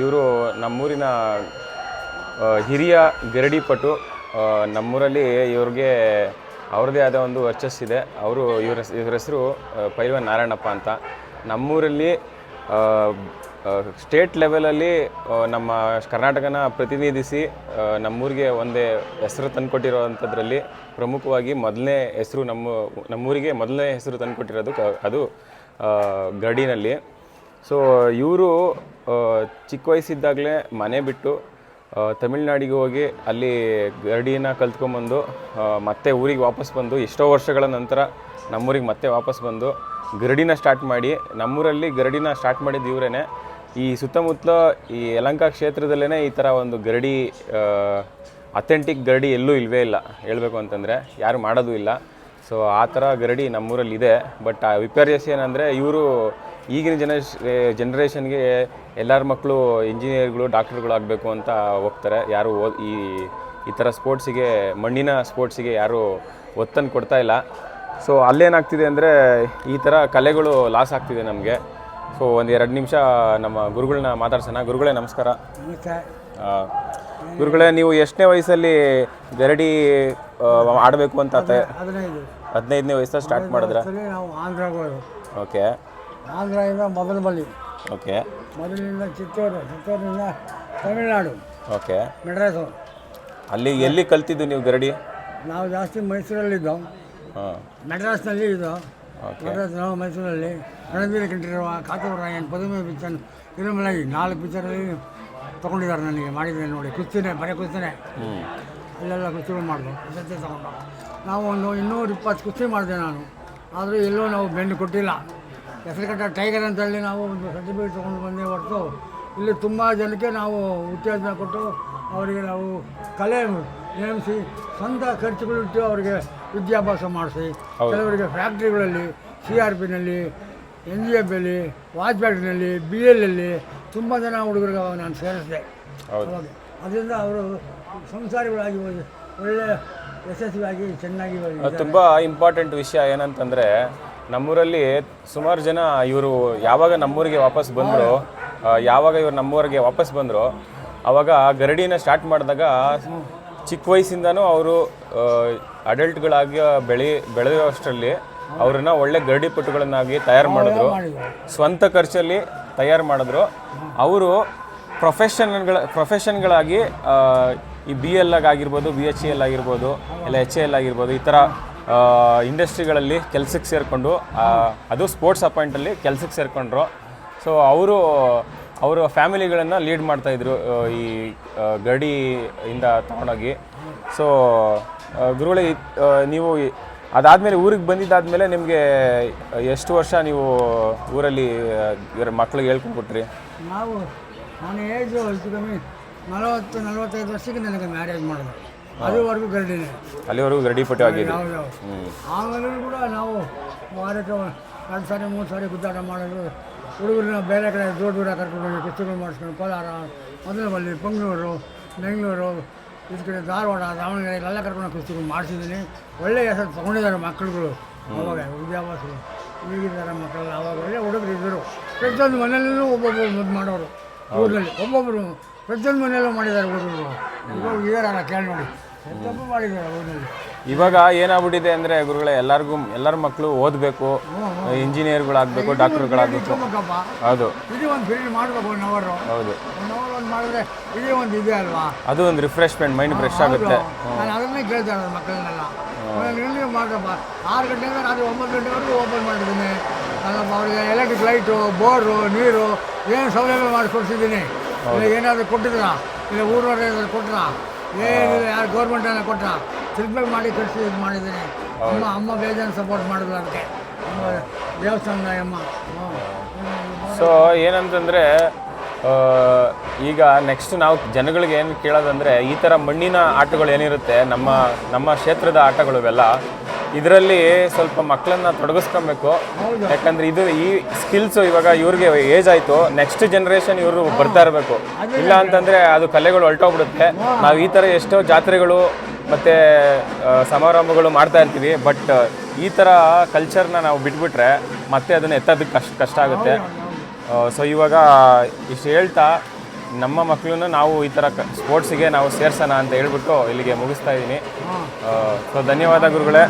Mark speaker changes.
Speaker 1: ಇವರು ನಮ್ಮೂರಿನ ಹಿರಿಯ ಗರಡಿಪಟು ನಮ್ಮೂರಲ್ಲಿ ಇವ್ರಿಗೆ ಅವ್ರದ್ದೇ ಆದ ಒಂದು ವರ್ಚಸ್ಸಿದೆ. ಅವರು ಇವ್ರ ಇವ್ರ ಹೆಸರು ಪೈಲ್ವನ್ ನಾರಾಯಣಪ್ಪ ಅಂತ. ನಮ್ಮೂರಲ್ಲಿ ಸ್ಟೇಟ್ ಲೆವೆಲಲ್ಲಿ ನಮ್ಮ ಕರ್ನಾಟಕನ ಪ್ರತಿನಿಧಿಸಿ ನಮ್ಮೂರಿಗೆ ಒಂದೇ ಹೆಸರು ತಂದುಕೊಟ್ಟಿರೋವಂಥದ್ರಲ್ಲಿ ಪ್ರಮುಖವಾಗಿ ಮೊದಲನೇ ಹೆಸರು ನಮ್ಮ, ನಮ್ಮೂರಿಗೆ ಮೊದಲನೇ ಹೆಸರು ತಂದುಕೊಟ್ಟಿರೋದು ಅದು ಗಡಿನಲ್ಲಿ ಸೊ, ಇವರು ಚಿಕ್ಕ ವಯಸ್ಸಿದ್ದಾಗಲೇ ಮನೆ ಬಿಟ್ಟು ತಮಿಳ್ನಾಡಿಗೆ ಹೋಗಿ ಅಲ್ಲಿ ಗರಡಿನ ಕಲ್ತ್ಕೊಂಬಂದು ಮತ್ತೆ ಊರಿಗೆ ವಾಪಸ್ ಬಂದು ಎಷ್ಟೋ ವರ್ಷಗಳ ನಂತರ ನಮ್ಮೂರಿಗೆ ಮತ್ತೆ ವಾಪಸ್ ಬಂದು ಗರಡಿನ ಸ್ಟಾರ್ಟ್ ಮಾಡಿ, ನಮ್ಮೂರಲ್ಲಿ ಗರಡಿನ ಸ್ಟಾರ್ಟ್ ಮಾಡಿದ್ದು ಇವರೇ ಈ ಸುತ್ತಮುತ್ತಲ ಈ ಯಲಂಕ ಕ್ಷೇತ್ರದಲ್ಲೇ ಈ ಥರ ಒಂದು ಗರಡಿ ಅಥೆಂಟಿಕ್ ಗರಡಿ ಎಲ್ಲೂ ಇಲ್ಲವೇ ಇಲ್ಲ. ಹೇಳಬೇಕು ಅಂತಂದರೆ ಯಾರು ಮಾಡೋದು ಇಲ್ಲ. ಸೊ ಆ ಥರ ಗರಡಿ ನಮ್ಮೂರಲ್ಲಿ ಇದೆ ಬಟ್ ಆ ವಿಪರ್ಯಾಸ ಏನಂದರೆ ಇವರು ಈಗಿನ ಜನರೇಶ್ ಜನ್ರೇಷನ್ಗೆ ಎಲ್ಲರ ಮಕ್ಕಳು ಇಂಜಿನಿಯರ್ಗಳು ಡಾಕ್ಟರ್ಗಳು ಆಗಬೇಕು ಅಂತ ಹೋಗ್ತಾರೆ ಯಾರು ಓದ್ ಈ ಈ ಥರ ಸ್ಪೋರ್ಟ್ಸಿಗೆ ಮಣ್ಣಿನ ಸ್ಪೋರ್ಟ್ಸಿಗೆ ಯಾರು ಒತ್ತನ್ನು ಕೊಡ್ತಾ ಇಲ್ಲ. ಸೊ ಅಲ್ಲೇನಾಗ್ತಿದೆ ಅಂದರೆ ಈ ಥರ ಕಲೆಗಳು ಲಾಸ್ ಆಗ್ತಿದೆ ನಮಗೆ. ಸೊ ಒಂದು ಎರಡು ನಿಮಿಷ ನಮ್ಮ ಗುರುಗಳನ್ನ ಮಾತಾಡ್ಸೋಣ. ಗುರುಗಳೇ ನಮಸ್ಕಾರ. ಗುರುಗಳೇ ನೀವು ಎಷ್ಟನೇ ವಯಸ್ಸಲ್ಲಿ ಗರಡಿ ಆಡಬೇಕು ಅಂತ ಹದಿನೈದನೇ ವಯಸ್ಸಲ್ಲಿ ಸ್ಟಾರ್ಟ್ ಮಾಡಿದ್ರೆ? ಓಕೆ
Speaker 2: ಆಂಧ್ರದಿಂದ ಮೊದಲಬಳ್ಳಿ
Speaker 1: ಓಕೆ.
Speaker 2: ಮೊದಲಿನಿಂದ ಚಿತ್ತೂರು ಚಿತ್ತೂರಿನಿಂದ ತಮಿಳುನಾಡು.
Speaker 1: ಓಕೆ.
Speaker 2: ಮೆಡ್ರಾಸು
Speaker 1: ಅಲ್ಲಿ ಎಲ್ಲಿ ಕಲ್ತಿದ್ದು ನೀವು ಗರಡಿ?
Speaker 2: ನಾವು ಜಾಸ್ತಿ ಮೈಸೂರಲ್ಲಿದ್ದು.
Speaker 1: ಹಾಂ.
Speaker 2: ಮೆಡ್ರಾಸ್ನಲ್ಲಿ
Speaker 1: ಇದ್ದೋ.
Speaker 2: ಮೆಡ್ರಾಸ್ ನಾವು ಮೈಸೂರಲ್ಲಿ. ರಣಬೀರ್ ಕಂಠೀರವ ಕಾತುರಾಯನ್ ಪದುಮೆ ಪಿಕ್ಚರ್ ತಿರುಮಲಾಗಿ ನಾಲ್ಕು ಪಿಕ್ಚರಲ್ಲಿ ತೊಗೊಂಡಿದ್ದಾರೆ ನನಗೆ ಮಾಡಿದ್ದೇನೆ ನೋಡಿ. ಕುಸ್ತಿನೇ ಬರೀ ಕುಸ್ತಿನೇ. ಅಲ್ಲೆಲ್ಲ ಕುಸ್ತಿಗಳು ಮಾಡಿದ್ರು ಜೊತೆ ತಗೊಂಡು ನಾವು ಒಂದು ಇನ್ನೂರು ಇಪ್ಪತ್ತು ಕುಸ್ತಿ ಮಾಡಿದೆ ನಾನು. ಆದರೂ ಎಲ್ಲೂ ನಾವು ಬೆನ್ನು ಕೊಟ್ಟಿಲ್ಲ. ಹೆಸರುಕಟ್ಟ ಟೈಗರ್ ಅಂತೇಳಿ ನಾವು ಒಂದು ಸರ್ಟಿಫಿಕೇಟ್ ತೊಗೊಂಡು ಬಂದೆ ಹೊರತು. ಇಲ್ಲಿ ತುಂಬ ಜನಕ್ಕೆ ನಾವು ಉತ್ತೇಜನ ಕೊಟ್ಟು ಅವರಿಗೆ ನಾವು ಕಲೆ ನೇಮಿಸಿ ಸ್ವಂತ ಖರ್ಚುಗಳಿಟ್ಟು ಅವರಿಗೆ ವಿದ್ಯಾಭ್ಯಾಸ ಮಾಡಿಸಿ ಕೆಲವರಿಗೆ ಫ್ಯಾಕ್ಟ್ರಿಗಳಲ್ಲಿ ಸಿ ಆರ್ ಪಿನಲ್ಲಿ ಎನ್ ಜಿ ಎಫ್ನಲ್ಲಿ ವಾಚ್ ಫ್ಯಾಕ್ಟ್ರಿನಲ್ಲಿ ಬಿ ಎಲ್ಲಲ್ಲಿ ತುಂಬ ಜನ ಹುಡುಗರಿಗೆ ನಾನು ಸೇರಿಸಿದೆ. ಅವಾಗ. ಅದರಿಂದ ಅವರು ಸಂಸಾರಿಗಳಾಗಿ ಒಳ್ಳೆ- ಯಶಸ್ವಿಯಾಗಿ ಚೆನ್ನಾಗಿ
Speaker 1: ತುಂಬ ಇಂಪಾರ್ಟೆಂಟ್ ವಿಷಯ ಏನಂತಂದರೆ ನಮ್ಮೂರಲ್ಲಿ ಸುಮಾರು ಜನ ಇವರು ಯಾವಾಗ ನಮ್ಮೂರಿಗೆ ವಾಪಸ್ ಬಂದರು ಯಾವಾಗ ಇವರು ನಮ್ಮೂರಿಗೆ ವಾಪಸ್ ಬಂದರು ಆವಾಗ ಗರಡಿನ ಸ್ಟಾರ್ಟ್ ಮಾಡಿದಾಗ ಚಿಕ್ಕ ವಯಸ್ಸಿಂದನೂ ಅವರು ಅಡಲ್ಟ್ಗಳಾಗಿ ಬೆಳೆ ಬೆಳೆಯುವಷ್ಟರಲ್ಲಿ ಅವ್ರನ್ನ ಒಳ್ಳೆ ಗರಡಿ ಪಟುಗಳನ್ನಾಗಿ ತಯಾರು ಮಾಡಿದ್ರು. ಸ್ವಂತ ಖರ್ಚಲ್ಲಿ ತಯಾರು ಮಾಡಿದ್ರು. ಅವರು ಪ್ರೊಫೆಷನ್ಗಳ ಪ್ರೊಫೆಷನ್ಗಳಾಗಿ ಈ ಬಿ ಎಲ್ ಆಗಿರ್ಬೋದು ಬಿ ಎಚ್ ಎಲ್ ಆಗಿರ್ಬೋದು ಇಲ್ಲ ಎಚ್ ಎಲ್ ಆಗಿರ್ಬೋದು ಈ ಥರ ಇಂಡಸ್ಟ್ರಿಗಳಲ್ಲಿ ಕೆಲಸಕ್ಕೆ ಸೇರಿಕೊಂಡು ಅದು ಸ್ಪೋರ್ಟ್ಸ್ ಅಪಾಯಿಂಟಲ್ಲಿ ಕೆಲಸಕ್ಕೆ ಸೇರಿಕೊಂಡ್ರು. ಸೊ ಅವರು ಅವರು ಫ್ಯಾಮಿಲಿಗಳನ್ನು ಲೀಡ್ ಮಾಡ್ತಾಯಿದ್ರು ಈ ಗಡಿಯಿಂದ ತಗೊಂಡೋಗಿ. ಸೊ ಗುರುಗಳೇ ನೀವು ಅದಾದಮೇಲೆ ಊರಿಗೆ ಬಂದಿದ್ದಾದಮೇಲೆ ನಿಮಗೆ ಎಷ್ಟು ವರ್ಷ ನೀವು ಊರಲ್ಲಿ ಇವ್ರ ಮಕ್ಳಿಗೆ ಹೇಳ್ಕೊಂಡ್ಬಿಟ್ರಿ?
Speaker 2: ನಾವು, ನಾನು ಏಜು ಹೆಚ್ಚು ಕಮ್ಮಿ ನಲವತ್ತು, ನಲವತ್ತೈದು ವರ್ಷಕ್ಕೆ ನನಗೆ ಮ್ಯಾರೇಜ್ ಮಾಡಿದ್ರು. ಅದುವರೆಗೂ ಗರಡಿನೇ
Speaker 1: ಅಲ್ಲಿವರೆಗೂ ಗರಡಿ ಪಟ್ಟು
Speaker 2: ಆಗಿದೆ.
Speaker 1: ಹೌದೌದು
Speaker 2: ಆಮೇಲೂ ಕೂಡ ನಾವು ವಾರಕ್ಕೆ ಎರಡು ಸಾರಿ ಮೂರು ಸಾರಿ ಗುದ್ದಾಟ ಮಾಡೋದು ಹುಡುಗರನ್ನ ಬೇರೆ ಕಡೆ ದೂರ ದೂರ ಕರ್ಕೊಂಡು ಹೋಗಿ ಕುಸ್ತಿಗಳು ಮಾಡಿಸ್ಕೊಂಡು ಕೋಲಾರ ಮೊದಲಬಲ್ಲಿ ಬೆಂಗಳೂರು ಬೆಂಗಳೂರು ಈ ಕಡೆ ಧಾರವಾಡ ದಾವಣಗೆರೆ ಎಲ್ಲ ಕರ್ಕೊಂಡು ಕುಸ್ತಿಗಳು ಮಾಡಿಸಿದ್ದೀನಿ. ಒಳ್ಳೆಯ ಹೆಸರು ತೊಗೊಂಡಿದ್ದಾರೆ ಮಕ್ಕಳುಗಳು ಅವಾಗ ವಿದ್ಯಾಭ್ಯಾಸಗಳು. ಈಗಿದ್ದಾರೆ ಮಕ್ಕಳೆಲ್ಲ ಅವಾಗ ಒಳ್ಳೆ ಹುಡುಗರು ಇದ್ದರು. ಪ್ರತಿಯೊಂದು ಮನೆಯಲ್ಲೂ ಒಬ್ಬೊಬ್ಬರು ಮದ್ದು ಮಾಡೋರು. ಊರಿನಲ್ಲಿ ಒಬ್ಬೊಬ್ಬರು ಪ್ರತಿಯೊಂದು ಮನೆಯಲ್ಲೂ ಮಾಡಿದ್ದಾರೆ ಹುಡುಗರು. ಇವಾಗ ಇದಾರಲ್ಲ ಕೇಳಿ ನೋಡಿ.
Speaker 1: ಇವಾಗ ಏನಾಗ್ಬಿಟ್ಟಿದೆ ಅಂದರೆ ಗುರುಗಳೇ ಎಲ್ಲರಿಗೂ ಎಲ್ಲರ ಮಕ್ಕಳು ಓದಬೇಕು ಇಂಜಿನಿಯರ್ಗಳಾಗಬೇಕು ಗಳು
Speaker 2: ಶಿವಮೊಗ್ಗಪ್ಪ
Speaker 1: ಹೌದು. ಹೌದು.
Speaker 2: ಒನ್ ಒಂದು ಮಾಡಿದ್ರೆ ಇದೇ ಒಂದು ಇದೆ ಅಲ್ವಾ?
Speaker 1: ಅದು ಒಂದು ರಿಫ್ರೆಶ್ಮೆಂಟ್ ಮೈಂಡ್ ಫ್ರೆಶ್ ಆಗುತ್ತೆ.
Speaker 2: ಆರು ಗಂಟೆಯಿಂದ ರಾತ್ರಿ ಒಂಬತ್ತು ಗಂಟೆವರೆಗೂ ಓಪನ್ ಮಾಡಿದ್ದೀನಿ. ಅವರಿಗೆ ಎಲೆಕ್ಟ್ರಿಕ್ ಲೈಟು ಬೋರು ನೀರು ಏನು ಸೌಲಭ್ಯ ಮಾಡಿಸ್ಕೊಡ್ತಿದ್ದೀನಿ ಏನಾದರೂ ಕೊಟ್ಟಿದ್ರಾ? ಇಲ್ಲ ಊರವ್ರು ಏನಾದರೂ ಏನಿಲ್ಲ ಯಾರು ಗೌರ್ಮೆಂಟನ್ನು ಕೊಟ್ಟ ತಿರ್ಬೇಕು ಮಾಡಿ ಕಳಿಸಿ ಇದು ಮಾಡಿದ್ದೀನಿ. ಅಮ್ಮ ಅಮ್ಮ ಬೇಜಾನ್ ಸಪೋರ್ಟ್ ಮಾಡಿದ್ರು ಅದಕ್ಕೆ. ಅಮ್ಮ ದೇವಸ್ಥಾನದ ಅಮ್ಮ.
Speaker 1: ಸೊ ಏನಂತಂದರೆ ಈಗ ನೆಕ್ಸ್ಟ್ ನಾವು ಜನಗಳಿಗೆ ಏನು ಕೇಳೋದಂದರೆ ಈ ಥರ ಮಣ್ಣಿನ ಆಟಗಳು ಏನಿರುತ್ತೆ ನಮ್ಮ ನಮ್ಮ ಕ್ಷೇತ್ರದ ಆಟಗಳು ಇವೆಲ್ಲ ಇದರಲ್ಲಿ ಸ್ವಲ್ಪ ಮಕ್ಕಳನ್ನ ತೊಡಗಿಸ್ಕೊಬೇಕು. ಯಾಕಂದ್ರೆ ಇದು ಈ ಸ್ಕಿಲ್ಸ್ ಇವಾಗ ಇವ್ರಿಗೆ ಏಜ್ ಆಯಿತು. ನೆಕ್ಸ್ಟ್ ಜನ್ರೇಷನ್ ಇವರು ಬರ್ತಾ ಇರಬೇಕು. ಇಲ್ಲ ಅಂತಂದರೆ ಅದು ಕಲೆಗಳು ಹೊಲ್ಟೋಗ್ಬಿಡುತ್ತೆ ನಾವು ಈ ಥರ ಎಷ್ಟೋ ಜಾತ್ರೆಗಳು ಮತ್ತು ಸಮಾರಂಭಗಳು ಮಾಡ್ತಾ ಇರ್ತೀವಿ. ಬಟ್ ಈ ಥರ ಕಲ್ಚರ್ನ ನಾವು ಬಿಟ್ಬಿಟ್ರೆ ಮತ್ತೆ ಅದನ್ನು ಎತ್ತೋದಕ್ಕೆ ಕಷ್ಟ ಕಷ್ಟ ಆಗುತ್ತೆ. ಸೊ ಇವಾಗ ಇಷ್ಟು ಹೇಳ್ತಾ ನಮ್ಮ ಮಕ್ಕಳನ್ನ ನಾವು ಈ ಥರ ಸ್ಪೋರ್ಟ್ಸಿಗೆ ನಾವು ಸೇರ್ಸೋಣ ಅಂತ ಹೇಳ್ಬಿಟ್ಟು ಇಲ್ಲಿಗೆ ಮುಗಿಸ್ತಾ ಇದ್ದೀನಿ. ಸೊ ಧನ್ಯವಾದ ಗುರುಗಳೇ.